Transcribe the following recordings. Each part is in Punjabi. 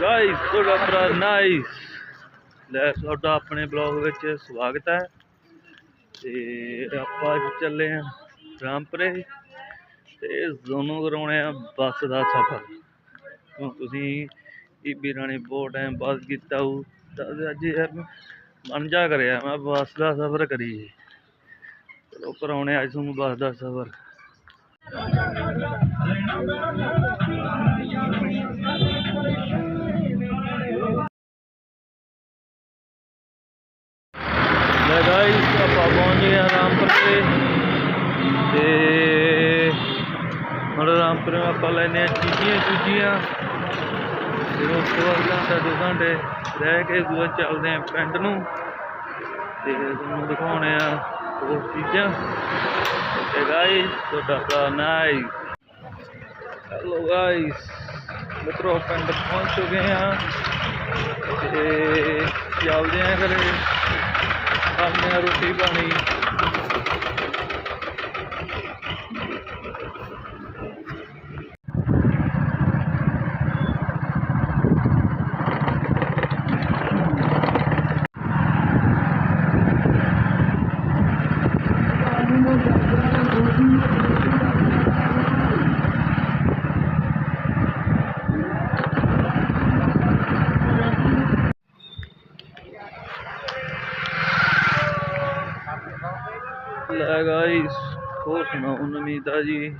ਗਾਇਸ ਤੁਹਾਡਾ ਭਰਾ ਨਾਈਸ ਲੈ, ਤੁਹਾਡਾ ਆਪਣੇ ਬਲੌਗ ਵਿੱਚ ਸਵਾਗਤ ਹੈ। ਤੇ ਆਪਾਂ ਅੱਜ ਚੱਲੇ ਆ ਰਾਮਪੁਰੇ ਤੇ ਜ਼ੋਨੋਂ ਕਰਾਉਣੇ ਆ ਬੱਸ ਦਾ ਸਫ਼ਰ। ਹੁਣ ਤੁਸੀਂ ਬੀਬੀ ਰਾਣੀ ਬਹੁਤ ਟਾਈਮ ਬਾਅਦ ਕੀਤਾ ਉਹ ਤਾਂ ਅੱਜ ਯਾਰ ਮਨ ਜਾ ਕਰਿਆ, ਮੈਂ ਬੱਸ ਦਾ ਸਫ਼ਰ ਕਰੀਏ। ਚਲੋ ਕਰਾਉਣੇ ਅੱਜ ਤੁਹਾਨੂੰ ਬੱਸ ਦਾ ਸਫ਼ਰ। ਲੈ ਗਾਇਸ ਆਪਾਂ ਪਹੁੰਚ ਗਏ ਹਾਂ ਰਾਮਪੁਰ ਤੇ। ਤੇ ਹੁਣ ਰਾਮਪੁਰ ਵਿੱਚ ਆਪਾਂ ਲੈਨੇ ਆ ਚੀਜ਼ੀਆਂ ਚੂਜੀਆਂ। ਫਿਰ ਉਸ ਤੋਂ ਬਾਅਦ ਘੰਟਾ ਦੋ ਘੰਟੇ ਰਹਿ ਕੇ ਦੂਆ ਚੱਲਦੇ ਆ ਪਿੰਡ ਨੂੰ। ਤੇ ਤੁਹਾਨੂੰ ਦਿਖਾਉਣੇ ਆ ਹੋਰ ਚੀਜ਼ਾਂ। ਤੇ ਗਾਇਸ ਤੁਹਾਡਾ ਭਰਾ ਨਾਈਸ ਹੈਲੋ ਗਾਇਸ ਮਿੱਤਰੋ ਪਿੰਡ ਪਹੁੰਚ ਚੁੱਕੇ ਹਾਂ। ਤੇ ਚੱਲਦੇ ਆ ਘਰੇ। ਖਾਂਦੇ ਆ ਰੋਟੀ ਪਾਣੀ। ਲੈ ਗਾਇਸ ਹੋਰ ਸੁਣਾਓ ਨਵੀਂ ਜੀ।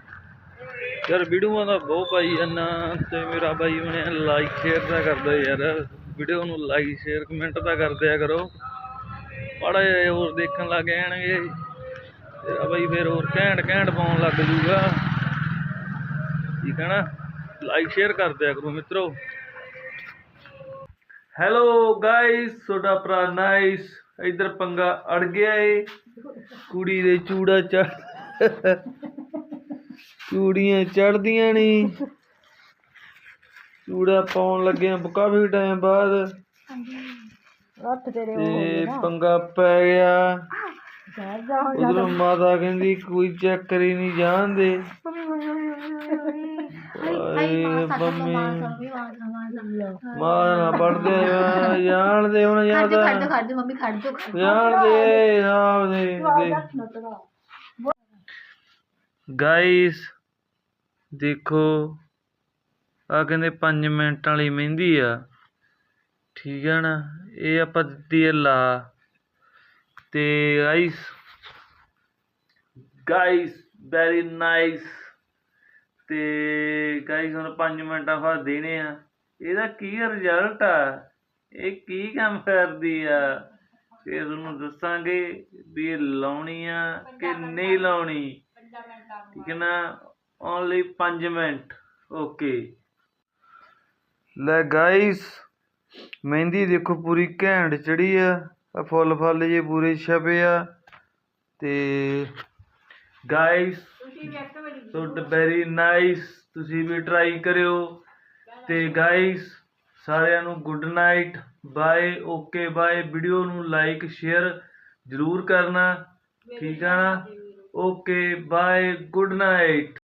ਯਾਰ ਵੀਡੀਓਆਂ ਦਾ ਬਹੁਤ ਪਾਈ ਜਾਂਦਾ ਤੇ ਮੇਰਾ ਬਾਈ ਬਣਿਆ ਲਾਈਕ ਸ਼ੇਅਰ ਤਾਂ ਕਰਦਾ ਯਾਰ। ਵੀਡੀਓ ਨੂੰ ਲਾਈਕ ਸ਼ੇਅਰ ਕਮੈਂਟ ਤਾਂ ਕਰਦੇ ਕਰੋ। ਮਾੜਾ ਜਿਹਾ ਹੋਰ ਦੇਖਣ ਲੱਗ ਜਾਣਗੇ। ਤੇਰਾ ਬਾਈ ਫਿਰ ਹੋਰ ਘੈਂਟ ਘੈਂਟ ਪਾਉਣ ਲੱਗ ਜੂਗਾ ਠੀਕ ਹੈ ਨਾ? ਲਾਈਕ ਸ਼ੇਅਰ ਕਰ ਦਿਆ ਕਰੋ ਮਿੱਤਰੋ। ਹੈਲੋ ਗਾਇਸ ਤੁਹਾਡਾ ਭਰਾ ਨਾਈਸ ਇਧਰ ਪੰਗਾ ਅੜ ਗਿਆ ਏ। ਕੁੜੀ ਦੇ ਚੂੜਾ ਚੜ ਚੂੜੀਆਂ ਚੜਦੀਆਂ ਨਹੀਂ ਚੂੜਾ ਪਾਉਣ ਲੱਗੇ ਆ ਕਾਫੀ ਟਾਈਮ ਬਾਅਦ ਤੇਰੇ ਤੇ ਪੰਗਾ ਪੈ ਗਿਆ। ਉਧਰੋਂ ਮਾਤਾ ਕਹਿੰਦੀ ਕੋਈ ਚੱਕਰ ਹੀ ਨਹੀਂ ਜਾਣਦੇ। ਆਏ ਮੰਮੀ ਮਾਂ ਨਾ ਪੜਦੇ ਜਾਣਦੇ ਹੁਣ ਜ਼ਿਆਦਾ ਖੜ ਮੰਮੀ ਖੜ ਜਾ ਜਾਣਦੇ ਜਾਣਦੇ ਗਾਇਸ ਦੇਖੋ ਆ ਕਹਿੰਦੇ 5 ਮਿੰਟ ਵਾਲੀ ਮਹਿੰਦੀ ਆ। ਠੀਕ ਹੈ ਨਾ? ਇਹ ਆਪਾਂ ਦਿੱਤੀ ਹੈ ਲਾ। ਤੇ ਗਾਇਸ ਗਾਇਸ ਵੈਰੀ ਨਾਈਸ ਤੇ ਗਾਇਸ ਹੁਣ 5 ਮਿੰਟਾਂ ਬਾਅਦ ਦੇਣੇ ਆ। ਇਹਦਾ ਕੀ ਰਿਜ਼ਲਟ ਆ? ਇਹ ਕੀ ਕੰਮ ਕਰਦੀ ਆ? ਫਿਰ ਉਹਨੂੰ ਦੱਸਾਂਗੇ ਵੀ ਇਹ ਲਾਉਣੀ ਆ ਕਿ ਨਹੀਂ ਲਾਉਣੀ। ਠੀਕ ਹੈ ਨਾ? Only 5 minute. ਓਕੇ ਲੈ ਗਾਇਸ ਮਹਿੰਦੀ ਦੇਖੋ ਪੂਰੀ ਘੈਂਟ ਚੜੀ ਆ। ਆਹ ਫੁੱਲ ਫੱਲ ਜੇ ਪੂਰੇ ਛਪੇ ਆ। ਤੇ ਗਾਇਸ ਤੁਹਾਡਾ ਵੈਰੀ ਨਾਈਸ ਤੁਸੀਂ ਵੀ ਟਰਾਈ ਕਰਿਓ। ਤੇ ਗਾਇਸ ਸਾਰਿਆਂ ਨੂੰ good night bye okay bye video ਨੂੰ ਲਾਈਕ ਸ਼ੇਅਰ ਜ਼ਰੂਰ ਕਰਨਾ। ਠੀਕ ਆ ਨਾ? Okay bye good night